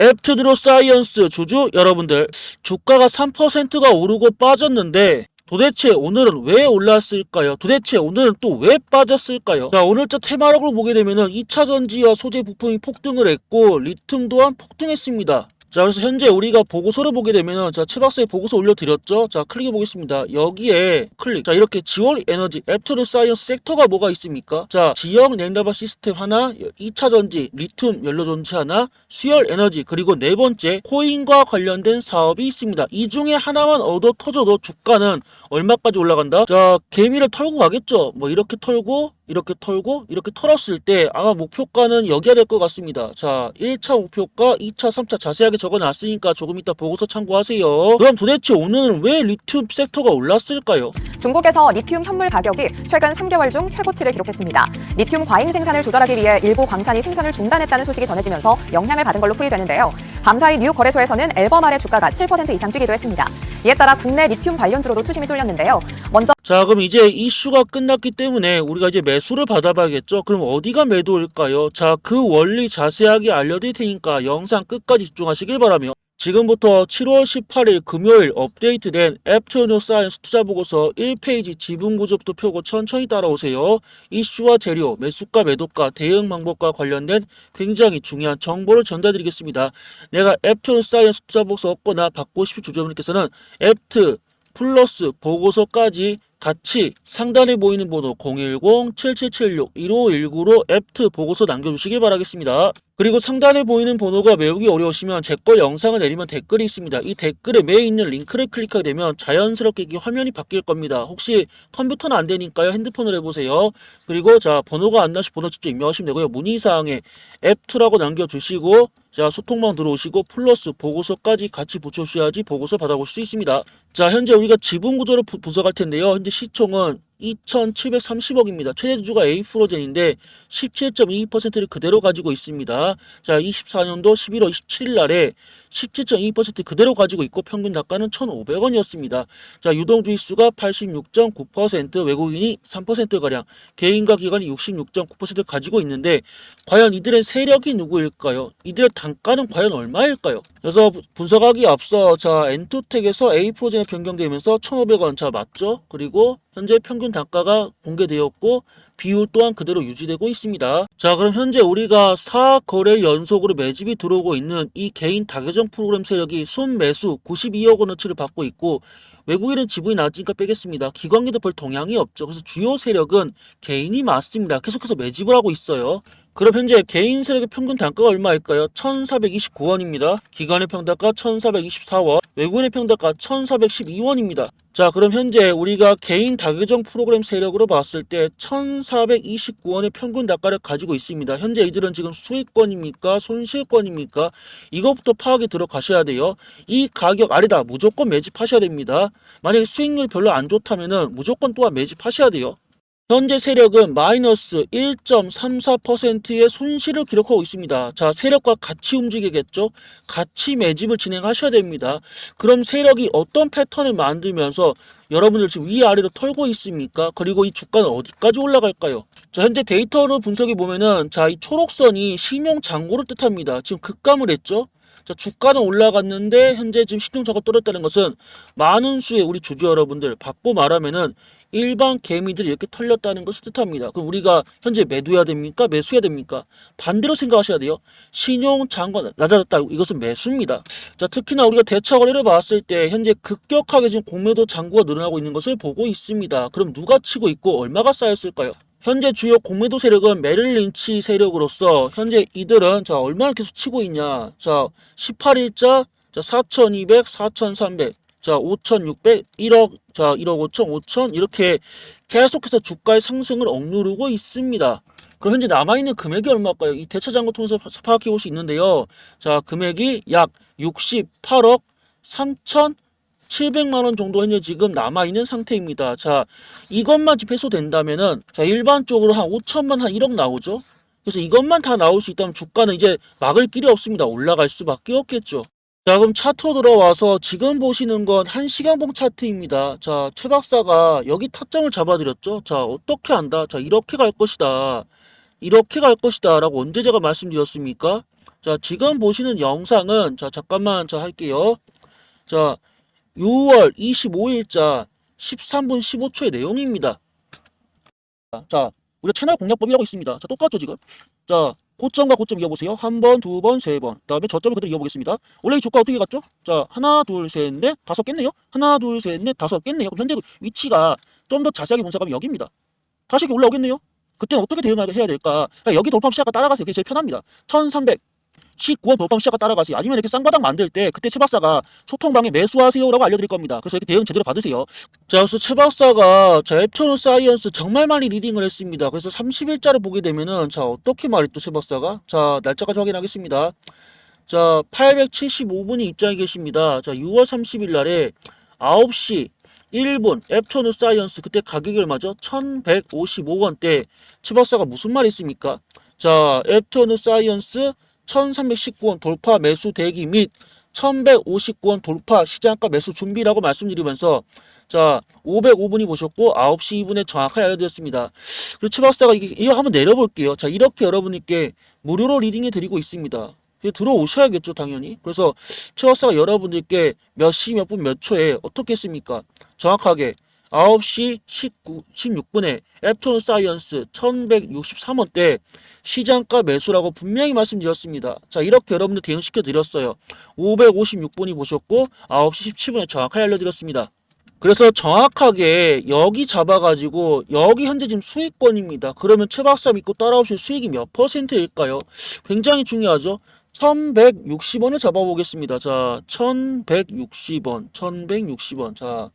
앱트드로 사이언스 주주 여러분들 주가가 3%가 오르고 빠졌는데 도대체 오늘은 왜 올랐을까요? 도대체 오늘은 또 왜 빠졌을까요? 자 오늘자 테마락으로 보게 되면은 2차 전지와 소재 부품이 폭등을 했고 리튬 또한 폭등했습니다. 자 그래서 현재 우리가 보고서를 보게 되면은 자 최박사의 보고서 올려드렸죠. 자 클릭해 보겠습니다. 여기에 클릭. 자 이렇게 지원 에너지 애프터는 사이언스 섹터가 뭐가 있습니까? 자 지역 랜더바 시스템 하나, 2차 전지 리튬 연료 전지 하나, 수열 에너지 그리고 네 번째 코인과 관련된 사업이 있습니다. 이 중에 하나만 얻어 터져도 주가는 얼마까지 올라간다? 자 개미를 털고 가겠죠. 뭐 이렇게 털고 이렇게 털고 이렇게 털었을 때 아마 목표가는 여기야 될 것 같습니다. 자 1차 목표가 2차 3차 자세하게 적어놨으니까 조금 이따 보고서 참고하세요. 그럼 도대체 오늘은 왜 리튬 섹터가 올랐을까요? 중국에서 리튬 현물 가격이 최근 3개월 중 최고치를 기록했습니다. 리튬 과잉 생산을 조절하기 위해 일부 광산이 생산을 중단했다는 소식이 전해지면서 영향을 받은 걸로 풀이되는데요. 밤사이 뉴욕 거래소에서는 앨범 아래 주가가 7% 이상 뛰기도 했습니다. 이에 따라 국내 리튬 관련 주로도 투심이 쏠렸는데요. 먼저 자, 그럼 이제 이슈가 끝났기 때문에 우리가 이제 매수를 받아봐야겠죠? 그럼 어디가 매도일까요? 자, 그 원리 자세하게 알려드릴 테니까 영상 끝까지 집중하시길 바라며 지금부터 7월 18일 금요일 업데이트된 애프터노 사이언스 투자 보고서 1페이지 지분 구조부터 펴고 천천히 따라오세요. 이슈와 재료, 매수가, 매도가, 대응 방법과 관련된 굉장히 중요한 정보를 전달드리겠습니다. 내가 애프터노 사이언스 투자 보고서 얻거나 받고 싶은 주주분께서는 애프트 플러스 보고서까지 같이 상단에 보이는 번호 010-7776-1519로 애프트 보고서 남겨주시길 바라겠습니다. 그리고 상단에 보이는 번호가 외우기 어려우시면 제 거 영상을 내리면 댓글이 있습니다. 이 댓글에 매에 있는 링크를 클릭하게 되면 자연스럽게 이게 화면이 바뀔 겁니다. 혹시 컴퓨터는 안 되니까요. 핸드폰으로 해보세요. 그리고 자 번호가 안 나시 번호 직접 입력하시면 되고요. 문의사항에 앱2라고 남겨주시고 자 소통방 들어오시고 플러스 보고서까지 같이 붙여주셔야지 보고서 받아볼 수 있습니다. 자 현재 우리가 지분 구조를 부- 분석할 텐데요. 현재 시총은 2,730억입니다. 최대 주주가 에이프로젠인데 17.22%를 그대로 가지고 있습니다. 자, 24년도 11월 27일 날에 17.22% 그대로 가지고 있고 평균 단가는 1,500원이었습니다. 자, 유동주의 수가 86.9%, 외국인이 3%가량, 개인과 기관이 66.9% 가지고 있는데 과연 이들의 세력이 누구일까요? 이들의 단가는 과연 얼마일까요? 그래서 분석하기 앞서 자, 엔투텍에서 에이프로젠에 변경되면서 1,500원 자 맞죠? 그리고 현재 평균 단가가 공개되었고 비율 또한 그대로 유지되고 있습니다. 자, 그럼 현재 우리가 4거래 연속으로 매집이 들어오고 있는 이 개인 다계정 프로그램 세력이 순매수 92억 원어치를 받고 있고 외국인은 지분이 낮으니까 빼겠습니다. 기관계도 별 동향이 없죠. 그래서 주요 세력은 개인이 맞습니다. 계속해서 매집을 하고 있어요. 그럼 현재 개인 세력의 평균 단가가 얼마일까요? 1,429원입니다. 기관의 평단가 1,424원, 외국인의 평단가 1,412원입니다. 자, 그럼 현재 우리가 개인 다계정 프로그램 세력으로 봤을 때 1,429원의 평균 단가를 가지고 있습니다. 현재 이들은 지금 수익권입니까? 손실권입니까? 이것부터 파악이 들어가셔야 돼요. 이 가격 아니다. 무조건 매집하셔야 됩니다. 만약에 수익률 별로 안 좋다면 은 무조건 또한 매집하셔야 돼요. 현재 세력은 마이너스 1.34%의 손실을 기록하고 있습니다. 자, 세력과 같이 움직이겠죠? 같이 매집을 진행하셔야 됩니다. 그럼 세력이 어떤 패턴을 만들면서 여러분들 지금 위아래로 털고 있습니까? 그리고 이 주가는 어디까지 올라갈까요? 자, 현재 데이터로 분석해 보면은 자, 이 초록선이 신용 잔고를 뜻합니다. 지금 급감을 했죠? 자, 주가는 올라갔는데 현재 지금 신용자가 떨어졌다는 것은 많은 수의 우리 주주 여러분들 받고 말하면은 일반 개미들이 이렇게 털렸다는 것을 뜻합니다. 그럼 우리가 현재 매도해야 됩니까? 매수해야 됩니까? 반대로 생각하셔야 돼요. 신용 잔고 낮아졌다. 이것은 매수입니다. 자, 특히나 우리가 대차 거래를 봤을 때 현재 급격하게 지금 공매도 잔고가 늘어나고 있는 것을 보고 있습니다. 그럼 누가 치고 있고 얼마가 쌓였을까요? 현재 주요 공매도 세력은 메릴 린치 세력으로서 현재 이들은 자 얼마나 계속 치고 있냐 자 18일자 자 4200, 4300, 자 5600, 1억 자 1억 5천, 5천 이렇게 계속해서 주가의 상승을 억누르고 있습니다. 그럼 현재 남아있는 금액이 얼마일까요? 이 대차장고 통해서 파- 파악해 볼 수 있는데요. 자 금액이 약 68억 3천 700만 원 정도 현재 지금 남아 있는 상태입니다. 자, 이것만 집 해소된다면은 자, 일반적으로 한 5천만 한 1억 나오죠. 그래서 이것만 다 나올 수 있다면 주가는 이제 막을 길이 없습니다. 올라갈 수밖에 없겠죠. 자, 그럼 차트 들어와서 지금 보시는 건 1시간봉 차트입니다. 자, 최 박사가 여기 타점을 잡아드렸죠. 자, 어떻게 한다? 자, 이렇게 갈 것이다. 이렇게 갈 것이다 라고 언제 제가 말씀드렸습니까? 자, 지금 보시는 영상은 자, 잠깐만 자 할게요. 자, 6월 25일자 13분 15초의 내용입니다. 자, 우리가 채널 공략법이라고 있습니다. 자, 똑같죠, 지금? 자, 고점과 고점 이어보세요. 한 번, 두 번, 세 번. 그 다음에 저점을 그대로 이어보겠습니다. 원래 이 주가 어떻게 갔죠? 자, 하나, 둘, 셋, 넷, 다섯 깼네요. 하나, 둘, 셋, 넷, 다섯 깼네요. 그럼 현재 그 위치가 좀 더 자세하게 분석하면 여기입니다. 다시 이렇게 올라오겠네요. 그때는 어떻게 대응해야 될까? 그러니까 여기 돌파하면 시작과 따라가세요. 그게 제일 편합니다. 1300. 19원 돌파하면 시작과 따라가세요. 아니면 이렇게 쌍바닥 만들 때 그때 최 박사가 소통방에 매수하세요라고 알려드릴 겁니다. 그래서 이렇게 대응 제대로 받으세요. 자, 그래서 최 박사가 자 앱토너 사이언스 정말 많이 리딩을 했습니다. 그래서 30일자를 보게 되면은 자 어떻게 말했죠 최 박사가? 자 날짜까지 확인하겠습니다. 자 875분이 입장해 계십니다. 자 6월 30일 날에 9시 1분 앱토너 사이언스 그때 가격이 얼마죠? 1155원대 최 박사가 무슨 말 했습니까? 자 앱토너 사이언스 1319원 돌파 매수 대기 및 1159원 돌파 시장가 매수 준비라고 말씀드리면서 자 505분이 보셨고 9시 2분에 정확하게 알려드렸습니다. 그리고 최 박사가 이게 이거 한번 내려볼게요. 자 이렇게 여러분께 무료로 리딩해 드리고 있습니다. 들어오셔야겠죠 당연히. 그래서 최 박사가 여러분들께 몇 시 몇 분몇 초에 어떻게 했습니까? 정확하게 9시 19, 16분에 앱톤 사이언스 1163원대 시장가 매수라고 분명히 말씀드렸습니다. 자, 이렇게 여러분들 대응시켜 드렸어요. 556분이 보셨고 9시 17분에 정확하게 알려드렸습니다. 그래서 정확하게 여기 잡아가지고 여기 현재 지금 수익권입니다. 그러면 최 박사 믿고 따라오실 수익이 몇 퍼센트일까요? 굉장히 중요하죠. 1160원을 잡아보겠습니다. 자, 1160원, 1160원. 자,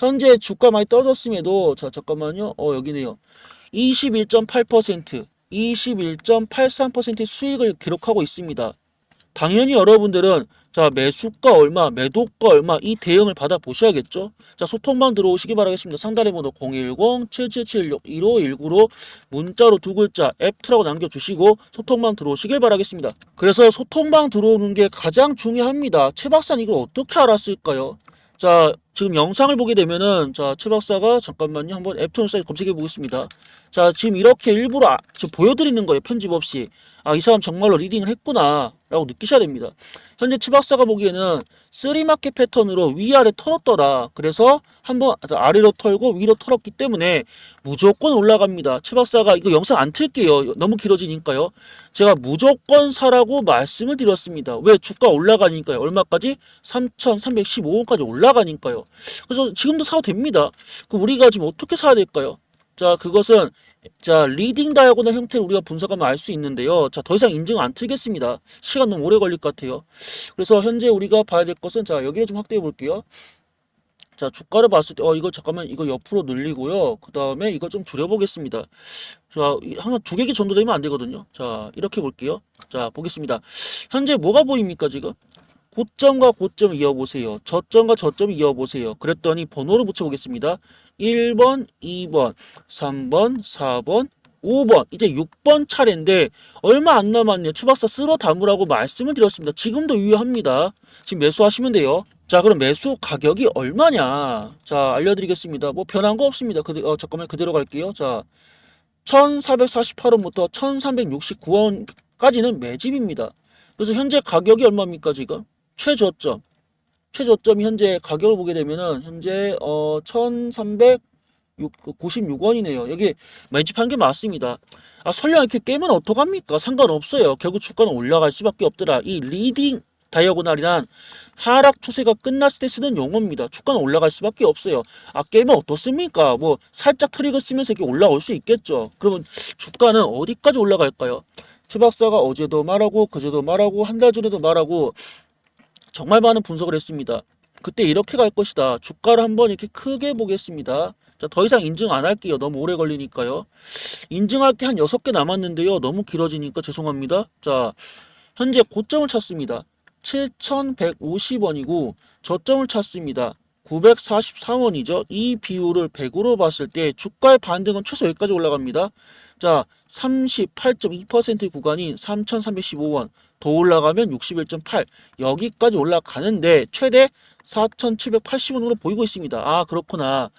현재 주가 많이 떨어졌음에도 자, 잠깐만요. 어, 여기네요. 21.8%, 21.83%의 수익을 기록하고 있습니다. 당연히 여러분들은 자 매수가 얼마, 매도가 얼마 이 대응을 받아 보셔야겠죠. 자 소통방 들어오시기 바라겠습니다. 상단에 번호 010-7776-1519로 문자로 두 글자 앱트라고 남겨주시고 소통방 들어오시길 바라겠습니다. 그래서 소통방 들어오는 게 가장 중요합니다. 최 박사는 이걸 어떻게 알았을까요? 자 지금 영상을 보게 되면은 자 최 박사가 잠깐만요. 한번 앱톤 사이트 검색해 보겠습니다. 자 지금 이렇게 일부러 아, 지금 보여드리는 거예요 편집 없이. 아 이 사람 정말로 리딩을 했구나 라고 느끼셔야 됩니다. 현재 최 박사가 보기에는 쓰리마켓 패턴으로 위아래 털었더라. 그래서 한번 아래로 털고 위로 털었기 때문에 무조건 올라갑니다. 최 박사가 이거 영상 안 틀게요. 너무 길어지니까요. 제가 무조건 사라고 말씀을 드렸습니다. 왜 주가 올라가니까요. 얼마까지? 3,315원까지 올라가니까요. 그래서 지금도 사도 됩니다. 그럼 우리가 지금 어떻게 사야 될까요? 자, 그것은 자, 리딩 다이아고널 형태를 우리가 분석하면 알 수 있는데요. 자, 더 이상 인증 안 틀겠습니다. 시간 너무 오래 걸릴 것 같아요. 그래서 현재 우리가 봐야 될 것은 자, 여기를 좀 확대해 볼게요. 자, 주가를 봤을 때, 어, 이거 잠깐만, 이거 옆으로 늘리고요. 그 다음에 이거 좀 줄여보겠습니다. 자, 이- 항상 두 개기 정도 되면 안 되거든요. 자, 이렇게 볼게요. 자, 보겠습니다. 현재 뭐가 보입니까, 지금? 고점과 고점 이어보세요. 저점과 저점 이어보세요. 그랬더니 번호를 붙여보겠습니다. 1번, 2번, 3번, 4번, 5번, 이제 6번 차례인데 얼마 안 남았네요. 최박사 쓸어 담으라고 말씀을 드렸습니다. 지금도 유효합니다. 지금 매수하시면 돼요. 자, 그럼 매수 가격이 얼마냐? 자, 알려드리겠습니다. 뭐 변한 거 없습니다. 그대, 어, 잠깐만 그대로 갈게요. 자, 1,448원부터 1,369원까지는 매집입니다. 그래서 현재 가격이 얼마입니까, 지금? 최저점. 최저점이 현재 가격을 보게 되면은 현재 어 1396원이네요. 여기 매집한 게 맞습니다. 아 설령 이렇게 깨면 어떡합니까? 상관없어요. 결국 주가는 올라갈 수밖에 없더라. 이 리딩 다이어고날이란 하락 추세가 끝났을 때 쓰는 용어입니다. 주가는 올라갈 수밖에 없어요. 아 깨면 어떻습니까? 뭐 살짝 트릭을 쓰면서 이렇게 올라올 수 있겠죠. 그러면 주가는 어디까지 올라갈까요? 최 박사가 어제도 말하고 그제도 말하고 한 달 전에도 말하고 정말 많은 분석을 했습니다. 그때 이렇게 갈 것이다. 주가를 한번 이렇게 크게 보겠습니다. 자, 더 이상 인증 안 할게요. 너무 오래 걸리니까요. 인증할 게 한 6개 남았는데요. 너무 길어지니까 죄송합니다. 자, 현재 고점을 찾습니다. 7,150원이고 저점을 찾습니다. 944원이죠. 이 비율을 100으로 봤을 때 주가의 반등은 최소 여기까지 올라갑니다. 자, 38.2%의 구간인 3,315원, 더 올라가면 61.8 여기까지 올라가는데 최대 4,780원으로 보이고 있습니다. 아 그렇구나.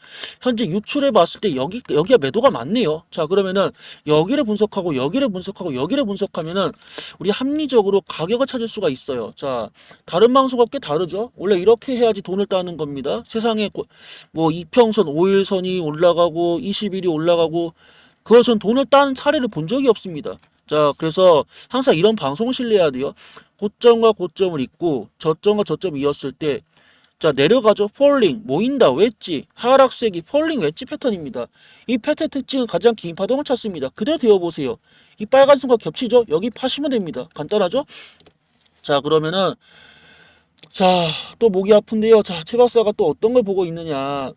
현재 유출해 봤을 때 여기 여기가 매도가 많네요. 자 그러면은 여기를 분석하고 여기를 분석하고 여기를 분석하면은 우리 합리적으로 가격을 찾을 수가 있어요. 자 다른 방송과 꽤 다르죠. 원래 이렇게 해야지 돈을 따는 겁니다. 세상에 고- 뭐 이평선 5일선이 올라가고 20일이 올라가고 그것은 돈을 따는 사례를 본 적이 없습니다. 자, 그래서 항상 이런 방송을 신뢰해야 돼요. 고점과 고점을 잇고 저점과 저점을 이었을 때 자, 내려가죠. 폴링, 모인다, 웨지, 하락세기, 폴링, 웨지 패턴입니다. 이 패턴 특징은 가장 긴 파동을 찾습니다. 그대로 되어보세요. 이 빨간 선과 겹치죠? 여기 파시면 됩니다. 간단하죠? 자, 그러면은 자, 또 목이 아픈데요. 자, 최 박사가 또 어떤 걸 보고 있느냐.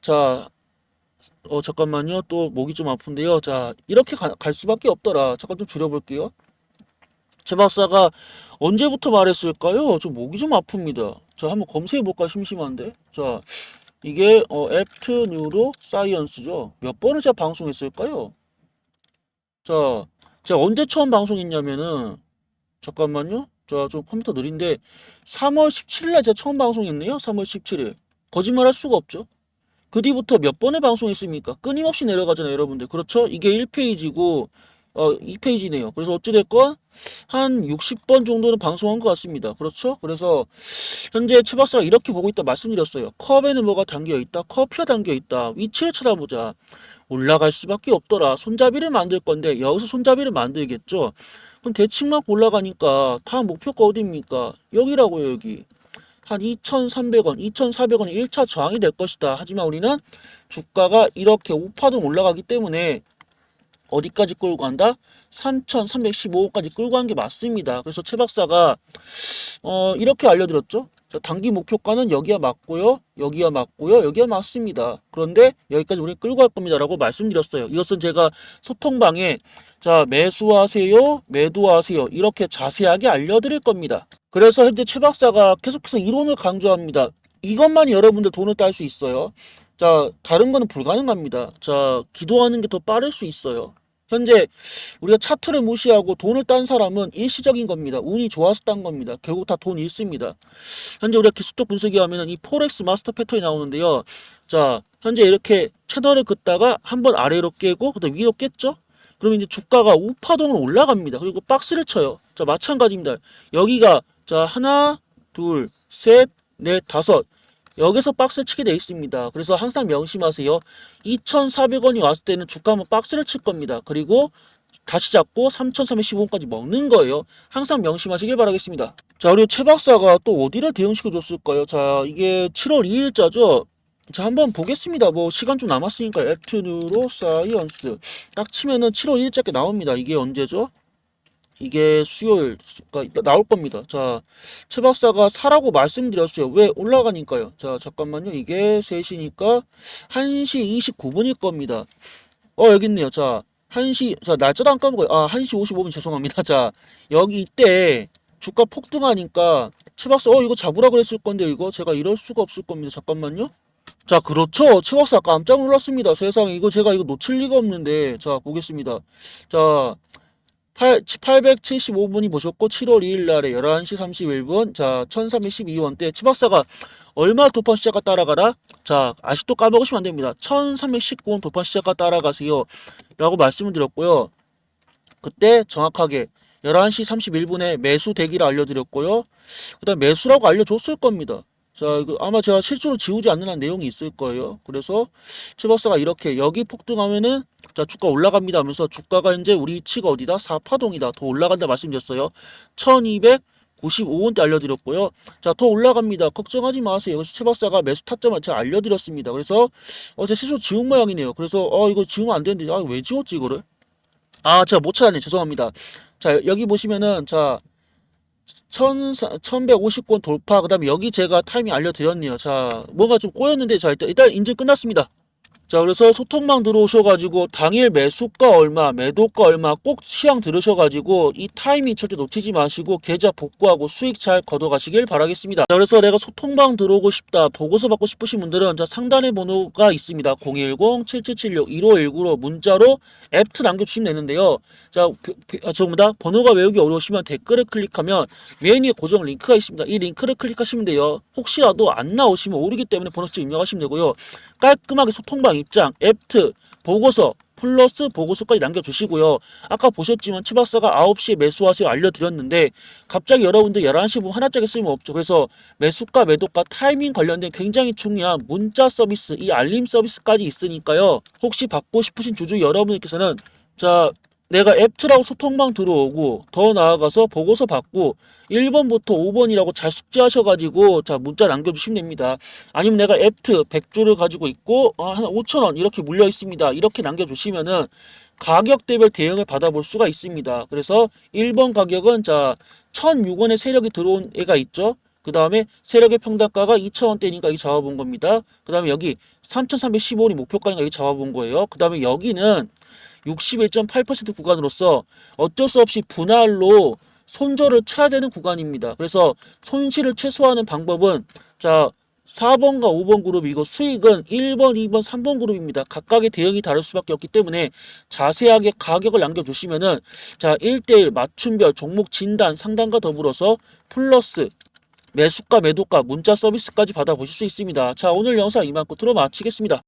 자, 어, 잠깐만요. 또 목이 좀 아픈데요. 자, 이렇게 가- 갈 수밖에 없더라. 잠깐 좀 줄여볼게요. 최 박사가 언제부터 말했을까요? 좀 목이 좀 아픕니다. 자, 한번 검색해볼까? 심심한데. 자, 이게, 어, 애프트 뉴로 사이언스죠. 몇 번을 제가 방송했을까요? 자, 제가 언제 처음 방송했냐면은, 잠깐만요. 자, 좀 컴퓨터 느린데, 3월 17일 날 제가 처음 방송했네요. 3월 17일. 거짓말 할 수가 없죠. 그 뒤부터 몇 번의 방송했습니까? 끊임없이 내려가잖아요, 여러분들. 그렇죠? 이게 1페이지고, 어, 2페이지네요. 그래서 어찌됐건, 한 60번 정도는 방송한 것 같습니다. 그렇죠? 그래서, 현재 최 박사가 이렇게 보고 있다 말씀드렸어요. 컵에는 뭐가 담겨 있다? 커피가 담겨 있다. 위치를 찾아보자. 올라갈 수밖에 없더라. 손잡이를 만들 건데, 여기서 손잡이를 만들겠죠? 그럼 대칭만 올라가니까, 다음 목표가 어디입니까? 여기라고요, 여기. 한 2,300원, 2,400원이 1차 저항이 될 것이다. 하지만 우리는 주가가 이렇게 우파동 올라가기 때문에 어디까지 끌고 간다? 3,315원까지 끌고 간 게 맞습니다. 그래서 최 박사가 어, 이렇게 알려드렸죠. 자, 단기 목표가는 여기야 맞고요. 여기야 맞고요. 여기야 맞습니다. 그런데 여기까지 우리 끌고 갈 겁니다라고 말씀드렸어요. 이것은 제가 소통방에 자, 매수하세요, 매도하세요. 이렇게 자세하게 알려드릴 겁니다. 그래서 현재 최 박사가 계속해서 이론을 강조합니다. 이것만이 여러분들 돈을 딸 수 있어요. 자, 다른 거는 불가능합니다. 자, 기도하는 게 더 빠를 수 있어요. 현재 우리가 차트를 무시하고 돈을 딴 사람은 일시적인 겁니다. 운이 좋아서 딴 겁니다. 결국 다 돈 잃습니다. 현재 우리가 기술적 분석에 하면은 이 포렉스 마스터 패턴이 나오는데요. 자, 현재 이렇게 채널을 긋다가 한번 아래로 깨고 그다음 위로 깼죠? 그러면 이제 주가가 우파동으로 올라갑니다. 그리고 박스를 쳐요. 자, 마찬가지입니다. 여기가 자, 하나, 둘, 셋, 넷, 다섯. 여기서 박스를 치게 돼 있습니다. 그래서 항상 명심하세요. 2,400원이 왔을 때는 주가 한번 박스를 칠 겁니다. 그리고 다시 잡고 3,315원까지 먹는 거예요. 항상 명심하시길 바라겠습니다. 자, 그리고 최 박사가 또 어디를 대응시켜 줬을까요? 자, 이게 7월 2일자죠. 자, 한번 보겠습니다. 뭐 시간 좀 남았으니까 애프트뉴로 사이언스 딱 치면은 7월 1일자께 나옵니다. 이게 언제죠? 이게 수요일가 나올 겁니다. 자, 최 박사가 사라고 말씀드렸어요. 왜 올라가니까요. 자, 잠깐만요. 이게 3시니까 1시 29분일 겁니다. 어, 여기 있네요. 자, 1시, 자, 날짜도 안 까먹어요. 아, 1시 55분 죄송합니다. 자, 여기 이때 주가 폭등하니까 최 박사, 어, 이거 잡으라 그랬을 건데, 이거 제가 이럴 수가 없을 겁니다. 잠깐만요. 자, 그렇죠. 최 박사 깜짝 놀랐습니다. 세상에, 이거 제가 이거 놓칠 리가 없는데. 자, 보겠습니다. 자, 8, 875분이 보셨고 7월 2일 날에 11시 31분 자 1312원대 치박사가 얼마 도파 시작가 따라가라 자 아직도 까먹으시면 안 됩니다 1319원 도파 시작가 따라가세요 라고 말씀을 드렸고요 그때 정확하게 11시 31분에 매수 대기를 알려드렸고요 그 다음 매수라고 알려줬을 겁니다 자 이거 아마 제가 실수로 지우지 않는 한 내용이 있을 거예요. 그래서 최 박사가 이렇게 여기 폭등하면은 자 주가 올라갑니다 하면서 주가가 이제 우리 위치가 어디다? 4파동이다. 더 올라간다 말씀드렸어요. 1295원대 알려드렸고요. 자 더 올라갑니다. 걱정하지 마세요. 그래서 최 박사가 매수 타점을 제가 알려드렸습니다. 그래서 어 제 실수 지운 모양이네요. 그래서 어 이거 지우면 안 되는데 아 왜 지웠지 이거를? 아 제가 못 찾았네. 죄송합니다. 자 여기 보시면은 자 1150권 돌파 그 다음에 여기 제가 타이밍 알려드렸네요. 자 뭔가 좀 꼬였는데 자 일단 인증 끝났습니다 자, 그래서 소통망 들어오셔가지고 당일 매수가 얼마, 매도가 얼마 꼭 시향 들으셔가지고 이 타이밍 절대 놓치지 마시고 계좌 복구하고 수익 잘 걷어가시길 바라겠습니다. 자, 그래서 내가 소통방 들어오고 싶다, 보고서 받고 싶으신 분들은 자, 상단에 번호가 있습니다. 010-7776-1519로 문자로 앱트 남겨주시면 되는데요. 자, 그, 그, 아, 저보다 번호가 외우기 어려우시면 댓글을 클릭하면 메뉴에 고정 링크가 있습니다. 이 링크를 클릭하시면 돼요. 혹시라도 안 나오시면 오르기 때문에 번호점 입력하시면 되고요. 깔끔하게 소통방 입장, 앱트, 보고서, 플러스 보고서까지 남겨주시고요. 아까 보셨지만 치박사가 9시에 매수하세요 알려드렸는데 갑자기 여러분들 11시 보면 하나짜리 쓰면 없죠. 그래서 매수가 매도가 타이밍 관련된 굉장히 중요한 문자 서비스, 이 알림 서비스까지 있으니까요. 혹시 받고 싶으신 주주 여러분께서는 자 내가 앱트라고 소통방 들어오고 더 나아가서 보고서 받고 1번부터 5번이라고 잘 숙지하셔가지고 자 문자 남겨주시면 됩니다. 아니면 내가 앱트 100조를 가지고 있고 아, 한 5천원 이렇게 물려 있습니다. 이렇게 남겨주시면은 가격 대별 대응을 받아볼 수가 있습니다. 그래서 1번 가격은 자 1,006원의 세력이 들어온 애가 있죠. 그 다음에 세력의 평단가가 2,000원대니까 이 잡아본 겁니다. 그 다음에 여기 3,315원이 목표가니까 이 잡아본 거예요. 그 다음에 여기는 61.8% 구간으로서 어쩔 수 없이 분할로 손절을 쳐야 되는 구간입니다. 그래서 손실을 최소화하는 방법은 자 4번과 5번 그룹 이고 수익은 1번, 2번, 3번 그룹입니다. 각각의 대응이 다를 수밖에 없기 때문에 자세하게 가격을 남겨주시면은 자 1대1 맞춤별 종목 진단 상담과 더불어서 플러스 매수가 매도가 문자 서비스까지 받아보실 수 있습니다. 자 오늘 영상 이만 끝으로 마치겠습니다.